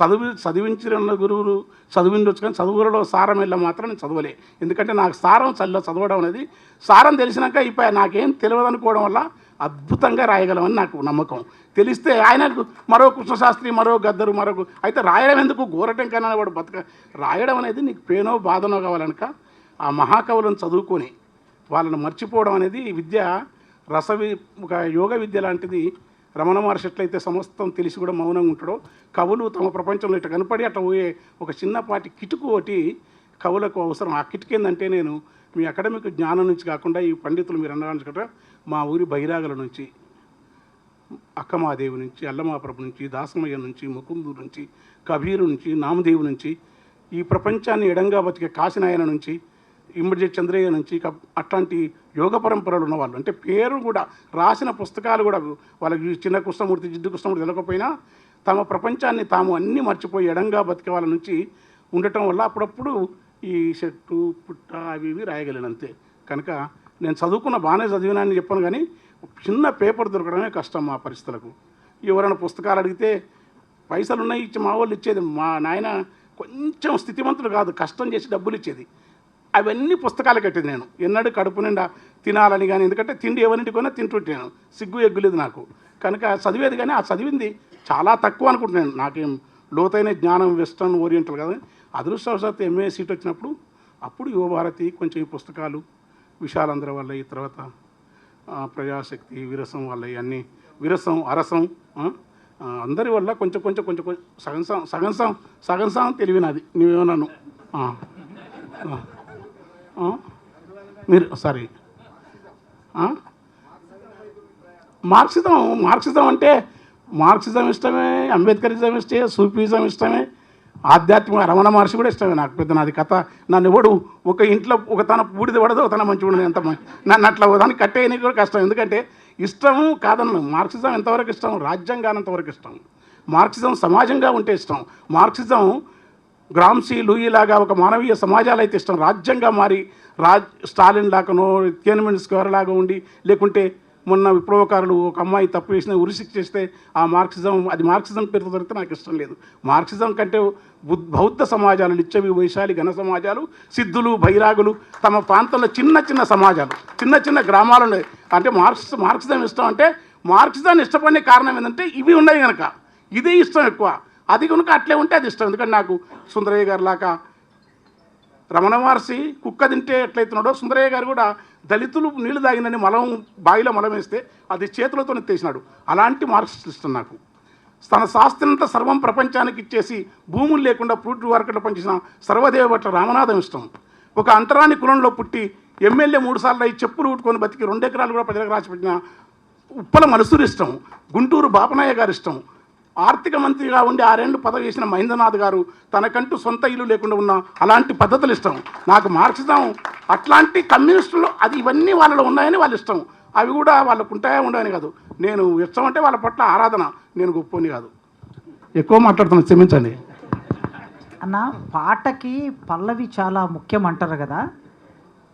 చదివి చదివించిన గురువులు చదివిండొచ్చు కానీ చదువులలో సారం వెళ్ళ మాత్రం నేను చదవలే. ఎందుకంటే నాకు సారం చల్ల చదవడం అనేది సారం తెలిసినాక ఇప్పుడు నాకేం తెలియదు అనుకోవడం వల్ల అద్భుతంగా రాయగలమని నాకు నమ్మకం. తెలిస్తే ఆయనకు మరో కృష్ణశాస్త్రి మరో గద్దరు మరో అయితే రాయడం ఎందుకు? గోరటంకన్నా వాడు బతక రాయడం అనేది నీకు పేనో బాధనో కావాలనుక ఆ మహాకవులను చదువుకొని వాళ్ళని మర్చిపోవడం అనేది ఈ విద్య రసవి ఒక యోగ విద్య లాంటిది రమణ మహర్షి ఎట్లయితే సమస్తం తెలిసి కూడా మౌనంగా ఉంటాడో కవులు తమ ప్రపంచంలో ఇట్లా కనపడి అట్లా పోయే ఒక చిన్నపాటి కిటుకు ఒకటి కవులకు అవసరం. ఆ కిటుకు ఏంటంటే నేను మీ అకాడమిక్ జ్ఞానం నుంచి కాకుండా ఈ పండితులు మీరు అనడానికి మా ఊరి బహిరాగల నుంచి అక్కమాదేవి నుంచి అల్లమాప్రభు నుంచి దాసమయ్య నుంచి ముకుందు నుంచి కబీరు నుంచి నామదేవి నుంచి ఈ ప్రపంచాన్ని ఎడంగా బతికే కాశీనాయన నుంచి ఇమ్మడి చంద్రయ్య నుంచి అట్లాంటి యోగ పరంపరలు ఉన్నవాళ్ళు. అంటే పేరు కూడా రాసిన పుస్తకాలు కూడా వాళ్ళకి చిన్న కృష్ణమూర్తి జిడ్డు కృష్ణమూర్తి తెలకపోయినా తమ ప్రపంచాన్ని తాము అన్నీ మర్చిపోయి ఎడంగా బతికే వాళ్ళ నుంచి ఉండటం వల్ల అప్పుడప్పుడు ఈ చెట్టు పుట్ట అవి ఇవి రాయగలిగినంతే. కనుక నేను చదువుకున్న బాగానే చదివినా అని చెప్పాను కానీ చిన్న పేపర్ దొరకడమే కష్టం మా పరిస్థితులకు. ఎవరైనా పుస్తకాలు అడిగితే పైసలు ఉన్నాయి ఇచ్చి మా వాళ్ళు ఇచ్చేది. మా నాయన కొంచెం స్థితిమంతుడు కాదు కష్టం చేసి డబ్బులు ఇచ్చేది. అవన్నీ పుస్తకాలు కట్టింది నేను. ఎన్నడూ కడుపు నిండా తినాలని కానీ ఎందుకంటే తిండి ఎవరింటి కొన్నా తింటుంటాను సిగ్గు ఎగ్గులేదు నాకు. కనుక చదివేది కానీ ఆ చదివింది చాలా తక్కువ అనుకుంటున్నాను నాకేం లోతైన జ్ఞానం వెస్ట్రన్ ఓరియంటల్ కదా. అదృష్టవశాత్తు ఎంఏ సీట్ వచ్చినప్పుడు అప్పుడు యువభారతి కొంచెం ఈ పుస్తకాలు విశాలంధ్ర వల్ల ఈ తర్వాత ప్రజాశక్తి విరసం వల్ల ఇవన్నీ విరసం అరసం అందరి వల్ల కొంచెం కొంచెం కొంచెం కొంచెం సగం సగం సగం సగం తెలివినది. నువ్వేమన్నాను మీరు సారీ మార్క్సిజం మార్క్సిజం అంటే మార్క్సిజం ఇష్టమే అంబేద్కరిజం ఇష్టమే సూఫిజం ఇష్టమే ఆధ్యాత్మిక రమణ మహర్షి కూడా ఇష్టమే నాకు పెద్ద నాది కథ. నన్ను ఎవడు ఒక ఇంట్లో ఒక తన బూడిద పడదు ఒక తన మంచి ఉండదు ఎంత మంచి నన్ను అట్లా దాన్ని కట్టేయడానికి కూడా కష్టం. ఎందుకంటే ఇష్టము కాదన్న. మార్క్సిజం ఎంతవరకు ఇష్టం? రాజ్యాంగానంతవరకు ఇష్టం. మార్క్సిజం సమాజంగా ఉంటే ఇష్టం. మార్క్సిజం గ్రామ్సీ లూయి లాగా ఒక మానవీయ సమాజాలు అయితే ఇష్టం. రాజ్యంగా మారి రాజ్ స్టాలిన్ లాగానో తియన్మెంట్ స్క్వేర్ లాగా ఉండి లేకుంటే మొన్న విప్లవకారులు ఒక అమ్మాయి తప్పు చేసిన ఉరిశిక్ చేస్తే ఆ మార్క్సిజం అది మార్క్సిజం పేరుతో దొరికితే నాకు ఇష్టం లేదు. మార్క్సిజం కంటే బౌద్ధ సమాజాలు నిత్యవి వైశాలి ఘన సమాజాలు సిద్ధులు బైరాగులు తమ ప్రాంతంలో చిన్న చిన్న సమాజాలు చిన్న చిన్న గ్రామాలు ఉన్నాయి. అంటే మార్క్స్ మార్క్సిజం ఇష్టం అంటే మార్క్సిజాన్ని ఇష్టపడే కారణం ఏంటంటే ఇవి ఉన్నాయి కనుక ఇదే ఇష్టం ఎక్కువ. అది కనుక అట్లే ఉంటే అది ఇష్టం. ఎందుకంటే నాకు సుందరయ్య గారు లాగా రమణ మహర్షి కుక్క తింటే ఎట్లయితున్నాడో సుందరయ్య గారు కూడా దళితులు నీళ్ళు తాగినని మలం బావిలో మలం వేస్తే అది చేతులతో తెచ్చినాడు అలాంటి మార్క్స్ ఇష్టం నాకు. తన శాస్త్రంత సర్వం ప్రపంచానికి ఇచ్చేసి భూములు లేకుండా ఫ్రూట్ మార్కెట్లో పనిచేసిన సర్వదేవ భట్ల రామనాథం ఇష్టం. ఒక అంతరాని కులంలో పుట్టి ఎమ్మెల్యే మూడు సార్లు అయి చెప్పులు ఉట్టుకొని బతికి రెండు ఎకరాలు కూడా ప్రజలకు రాసిపెట్టిన ఉప్పల మనుసూరు ఇష్టం. గుంటూరు బాపనయ్య గారు ఇష్టం. ఆర్థిక మంత్రిగా ఉండి ఆరేళ్ళు పదవి చేసిన మహేంద్రనాథ్ గారు తనకంటూ సొంత ఇల్లు లేకుండా ఉన్న అలాంటి పద్ధతులు ఇష్టం. నాకు మార్క్సిజం అట్లాంటి కమ్యూనిస్టులు అది ఇవన్నీ వాళ్ళలో ఉన్నాయని వాళ్ళు ఇష్టం. అవి కూడా వాళ్ళకు ఉంటాయా ఉండవని కాదు. నేను ఇష్టం అంటే వాళ్ళ పట్ల ఆరాధన నేను గొప్పని కాదు. ఎక్కువ మాట్లాడుతున్నాను క్షమించండి. అన్న పాటకి పల్లవి చాలా ముఖ్యం అంటారు కదా.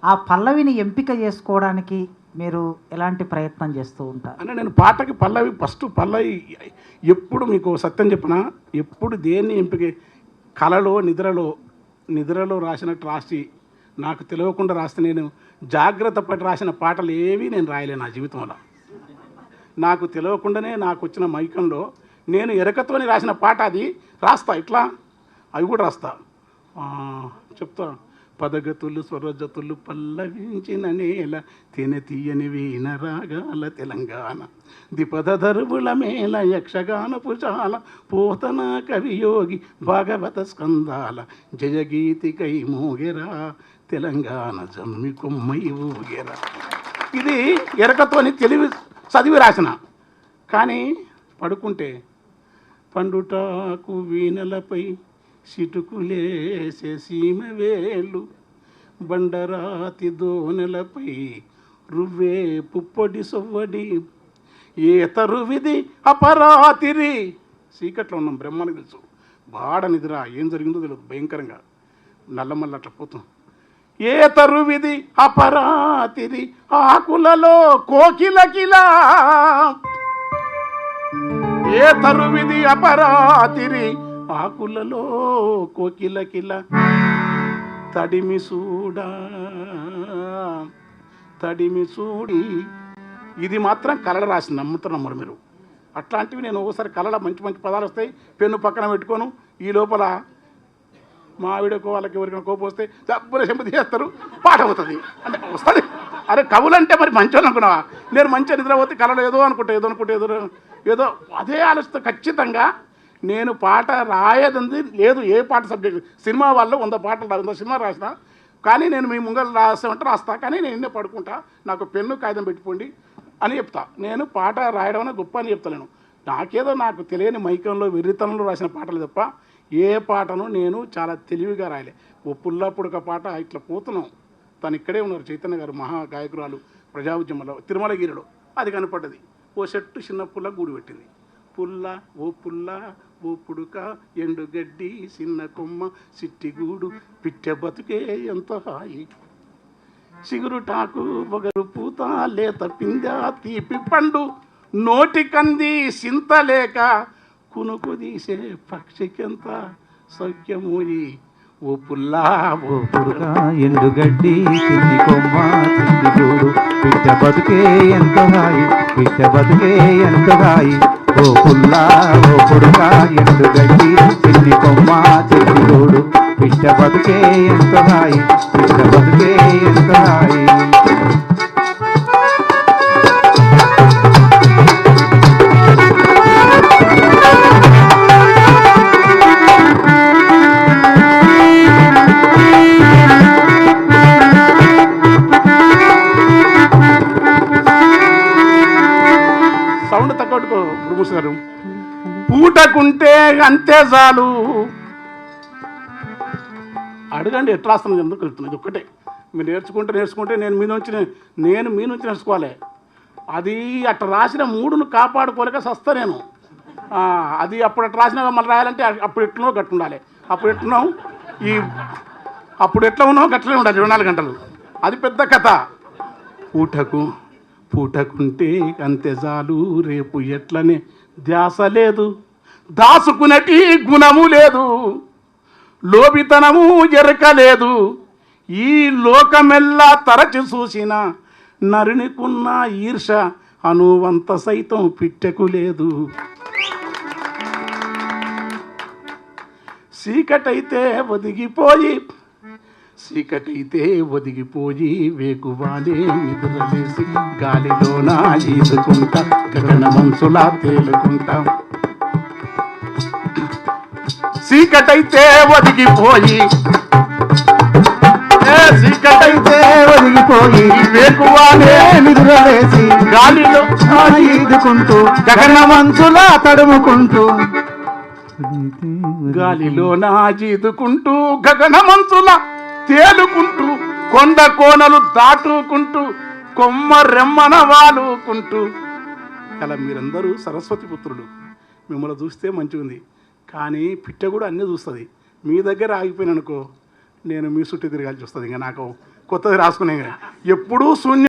ఆ పల్లవిని ఎంపిక చేసుకోవడానికి మీరు ఎలాంటి ప్రయత్నం చేస్తూ ఉంటారు? అంటే నేను పాటకి పల్లవి ఫస్ట్ పల్లవి ఎప్పుడు మీకు సత్యం చెప్పిన? ఎప్పుడు దేన్ని ఎంపిక కలలో నిద్రలో నిద్రలో రాసినట్టు రాసి నాకు తెలియకుండా రాస్తే నేను జాగ్రత్త పడి రాసిన పాటలు ఏవి నేను రాయలేను నా జీవితంలో. నాకు తెలియకుండానే నాకు వచ్చిన మైకంలో నేను ఎరకతోని రాసిన పాట అది. రాస్తా ఇట్లా? అవి కూడా రాస్తా. చెప్తా. పదగతులు స్వరజతులు పల్లవించిన నేల తేనె తీయని వీణ రాగాల తెలంగాణ. దిపదరువుల మేల యక్షగాన పుషాల పోతన కవియోగి భాగవత స్కందాల. జయగీతికై మోగెరా తెలంగాణ జమ్మి కొమ్మై ఊగెరా. ఇది ఎరకతోని తెలివి చదివి రాసిన. కానీ పడుకుంటే పండుటాకు వీణలపై సిటుకులేసే సీమ వేలు బండరాతి దోనెలపై రువ్వే పుప్పొడి సొవ్వడి ఏ తరువిది అపరాతిరి. చీకట్లో ఉన్నాం బ్రహ్మానికి తెలుసు. బాడ నిద్ర ఏం జరిగిందో తెలియదు భయంకరంగా. నల్లమల్ల అట్లా పోతాం. ఏ తరువిది అపరాతిరి ఆకులలో కోకిలకిలా. ఏ తరువిది అపరాతిరి ఆకులలో కోకిల కిల తడిమి చూడా తడిమి చూడి ఇది మాత్రం కలడ రాసింది నమ్ముతున్నమ్మ మీరు అట్లాంటివి నేను ఒకసారి కలడ మంచి మంచి పదాలు వస్తాయి పెన్ను పక్కన పెట్టుకోను ఈ లోపల మా ఆవిడకు వాళ్ళకి ఎవరికైనా కోపం వస్తే డబ్బులు చెంపు చేస్తారు పాట అవుతుంది. అంటే వస్తుంది. అరే కవులు అంటే మరి మంచి అనుకున్నావా? నేను మంచి నిద్రపోతే కళలో ఏదో అనుకుంటా ఏదో అనుకుంటా ఏదో ఏదో అదే ఆలోచిస్తే. ఖచ్చితంగా నేను పాట రాయదంది లేదు ఏ పాట సబ్జెక్ట్. సినిమా వాళ్ళు వంద పాటలు రా- వంద సినిమా రాసిన. కానీ నేను మీ ముంగలు రాసామంటే రాస్తా. కానీ నేను ఎన్నే పడుకుంటా. నాకు పెన్ను కాగితం పెట్టుకోండి అని చెప్తా. నేను పాట రాయడం అనేది గొప్ప అని చెప్తలేను. నాకేదో నాకు తెలియని మైకంలో వెర్రితనంలో రాసిన పాటలు తప్ప ఏ పాటను నేను చాలా తెలివిగా రాయలే. ఓ పుల్లప్పుడు ఒక పాట ఇట్లా పోతున్నాం. తను ఇక్కడే ఉన్నారు. చైతన్య గారు మహా గాయకురాలు ప్రజా ఉద్యమంలో తిరుమలగిరిలో. అది కనపడ్డది. ఓ చెట్టు చిన్న పుల్ల గూడు పెట్టింది. పుల్ల ఓ పుల్ల ఓ పుడుక ఎండుగడ్డి చిన్న కొమ్మ సిట్టిగూడు పిట్టె బతుకే ఎంత హాయి. చిగురుటాకు ఒకరు పూత లేత పింద తీపి పండు నోటి కంది సింతలేక కునుకు తీసే పక్షికెంత సౌఖ్యమూయి ఓ పుల్లా ఎండుగడ్డి చిన్ని కొమ్మ చిన్ని గూడు. పిట్ట బతుకే ఎంత రాయి పిట్ట బతుకే ఎంత రాయి. ఓ పుల్లా ఓ పుడుక ఎండుగడ్డి చిన్ని కొమ్మ చిన్ని గూడు. పిట్ట బతుకే ఎంత రాయి పిట్ట బతుకే ఎంత రాయి. లేకుంటే అంతే చాలు. అడగండి ఎట్లా వస్తుంది ఎందుకు వెళ్తున్నది ఇది ఒక్కటే. మీరు నేర్చుకుంటే నేర్చుకుంటే నేను మీ నుంచి నేను మీ నుంచి నేర్చుకోవాలి. అది అట్లా రాసిన మూడును కాపాడుకోలేక సస్తా నేను. అది అప్పుడు అట్లా రాసిన మళ్ళీ రాయాలంటే అప్పుడు ఎట్లనో గట్టు ఉండాలి అప్పుడు ఎట్లున్నాం ఈ అప్పుడు ఎట్లా ఉన్నావు గట్లనే ఉండాలి ఇరవై నాలుగు గంటలు. అది పెద్ద కథ. పూటకు పూటకుంటే అంతే చాలు. రేపు ఎట్లనే ధ్యాస లేదు. దాసుకునటి గుణము లేదు. లోబితనము ఎరకలేదు. ఈ లోకమెల్లా తరచి చూసిన నరునికున్న ఈర్ష అనువంత సైతం పిట్టెకు లేదు. చీకటైతే ఒదిగిపోయి చీకటైతే ఒదిగిపోయి వేకువానే నిద్రలేసి గాలిలోన ఈదుకుంటా గగన మనసులా తేలుకుంటా. చీకటైతే ఒదిగిపోయి ఏ చీకటైతే ఒదిగిపోయి వేకువానే నిద్రలేసి గాలిలో ఈదుకుంటూ గగన మంచులా తడుముకుంటూ. గాలిలో నాజీదుకుంటూ గగన మంచుల తేలుకుంటూ కొండ కోనలు దాటుకుంటూ కొమ్మ రెమ్మన వాలుకుంటూ. అలా మీరందరూ సరస్వతి పుత్రులు? మిమ్మల్ని చూస్తే మంచిగా ఉంది కానీ పిట్ట కూడా అన్నీ చూస్తుంది. మీ దగ్గర ఆగిపోయిననుకో నేను మీ చుట్టూ తిరగాల్సి వస్తుంది. ఇంకా నాకు కొత్తది రాసుకునే. ఎప్పుడూ శూన్యం